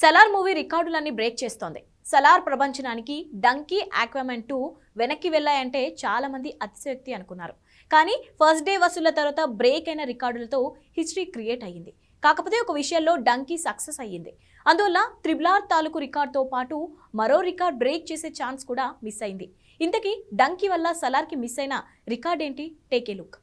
Salaar movie రికార్డులన్నీ break చేస్తోంది. సలార్ ప్రపంచనానికి డంకీ ఆక్వామెన్ టూ వెనక్కి వెళ్ళాయంటే చాలామంది అతిశయోక్తి అనుకున్నారు. కానీ ఫస్ట్ డే వసూళ్ళ తర్వాత బ్రేక్ అయిన రికార్డులతో హిస్టరీ క్రియేట్ అయ్యింది. కాకపోతే ఒక విషయంలో డంకీ సక్సెస్ అయ్యింది. అందువల్ల త్రిబులార్ తాలూకు రికార్డ్తో పాటు మరో రికార్డ్ బ్రేక్ చేసే ఛాన్స్ కూడా మిస్ అయింది. ఇంతకీ డంకీ వల్ల సలార్కి మిస్ అయిన రికార్డ్ ఏంటి? Take a look.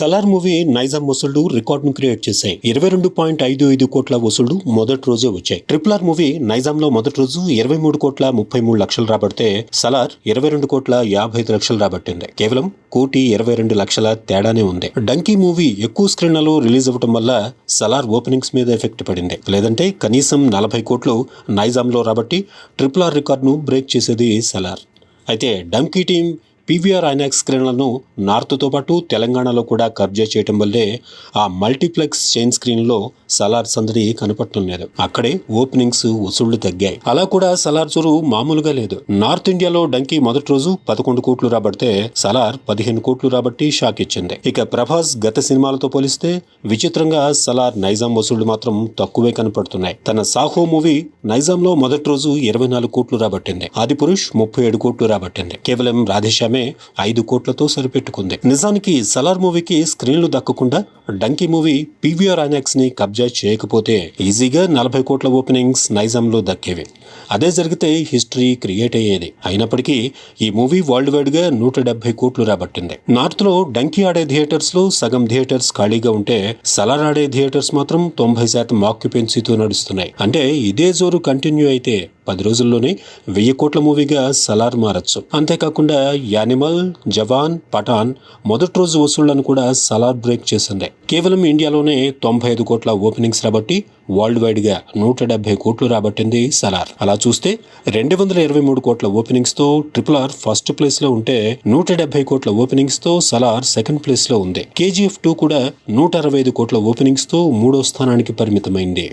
Salaar movie Nizam వసూళ్ళు రికార్డును క్రియేట్ చేశాయి. ఇరవై రెండు పాయింట్ ఐదు ఐదు కోట్ల వసూళ్ళు మొదటి రోజే వచ్చాయి. ట్రిపుల్ ఆర్ మూవీ నైజాంలో మొదటి రోజు ఇరవై మూడు కోట్ల ముప్పై మూడు లక్షలు రాబడితే సలార్ ఇరవై రెండు కోట్ల యాభై ఐదు లక్షలు రాబట్టింది. కేవలం కోటి ఇరవై రెండు లక్షల తేడానే ఉంది. డంకీ మూవీ ఎక్కువ స్క్రీన్లలో రిలీజ్ అవ్వడం వల్ల సలార్ ఓపెనింగ్స్ మీద ఎఫెక్ట్ పడింది. లేదంటే కనీసం నలభై కోట్లు నైజాంలో రాబట్టి ట్రిపుల్ ఆర్ రికార్డును బ్రేక్ చేసేది సలార్. అయితే డంకీ టీం పీవీఆర్ ఐనాక్స్ స్క్రీన్లను నార్త్తో పాటు తెలంగాణలో కూడా కబ్జా చేయటం వల్లే ఆ మల్టీప్లెక్స్ చైన్ స్క్రీన్లో సలార్ సందడి కనపడటం లేదు. అక్కడే ఓపెనింగ్స్ వసూళ్ళు తగ్గాయి. అలా కూడా సలార్ చోరు మామూలుగా లేదు. నార్త్ ఇండియాలో డంకీ మొదటి రోజు పదకొండు కోట్లు రాబడితే సలార్ పదిహేను కోట్లు రాబట్టి షాక్ ఇచ్చింది. ఇక ప్రభాస్ గత సినిమాలతో పోలిస్తే విచిత్రంగా సలార్ నైజాం వసూళ్ళు మాత్రం తక్కువే కనపడుతున్నాయి. తన సాహో మూవీ నైజాంలో మొదటి రోజు ఇరవై నాలుగు కోట్లు రాబట్టింది. ఆది పురుష్ ముప్పై ఏడు కోట్లు రాబట్టింది. కేవలం రాధేశ్యామే ఐదు కోట్లతో సరిపెట్టుకుంది. నిజానికి సలార్ మూవీకి స్క్రీన్లు దక్కకుండా డంకీ మూవీ పీవీఆర్ ఐనాక్స్ని కబ్జా చేయకపోతే ఈజీగా నలభై కోట్ల ఓపెనింగ్స్ నైజాంలో దక్కేవి. అదే జరిగితే హిస్టరీ క్రియేట్ అయ్యేది. అయినప్పటికీ ఈ మూవీ వరల్డ్ వైడ్గా నూట డెబ్బై కోట్లు రాబట్టింది. నార్త్లో డంకీ ఆడే థియేటర్స్లో సగం థియేటర్స్ ఖాళీగా ఉంటే సలార్ ఆడే థియేటర్స్ మాత్రం తొంభై శాతం ఆక్యుపెన్సీతో నడుస్తున్నాయి. అంటే ఇదే జోరు కంటిన్యూ అయితే పది రోజుల్లోనే వెయ్యి కోట్ల మూవీగా సలార్ మారచ్చు. అంతేకాకుండా యానిమల్ జవాన్ పఠాన్ మొదటి రోజు వసూళ్ళను కూడా సలార్ బ్రేక్ చేసింది. కేవలం ఇండియాలోనే తొంభై ఐదు కోట్ల ఓపెనింగ్స్ రాబట్టి వరల్డ్ వైడ్గా నూట డెబ్బై కోట్లు రాబట్టింది సలార్. అలా చూస్తే రెండు వందల ఇరవై మూడు కోట్ల ఓపెనింగ్స్తో ట్రిపుల్ ఆర్ ఫస్ట్ ప్లేస్లో ఉంటే నూట డెబ్బై కోట్ల ఓపెనింగ్స్తో సలార్ సెకండ్ ప్లేస్లో ఉంది. కేజీఎఫ్ టూ కూడా నూట అరవై ఐదు కోట్ల ఓపెనింగ్స్తో మూడో స్థానానికి పరిమితమైంది.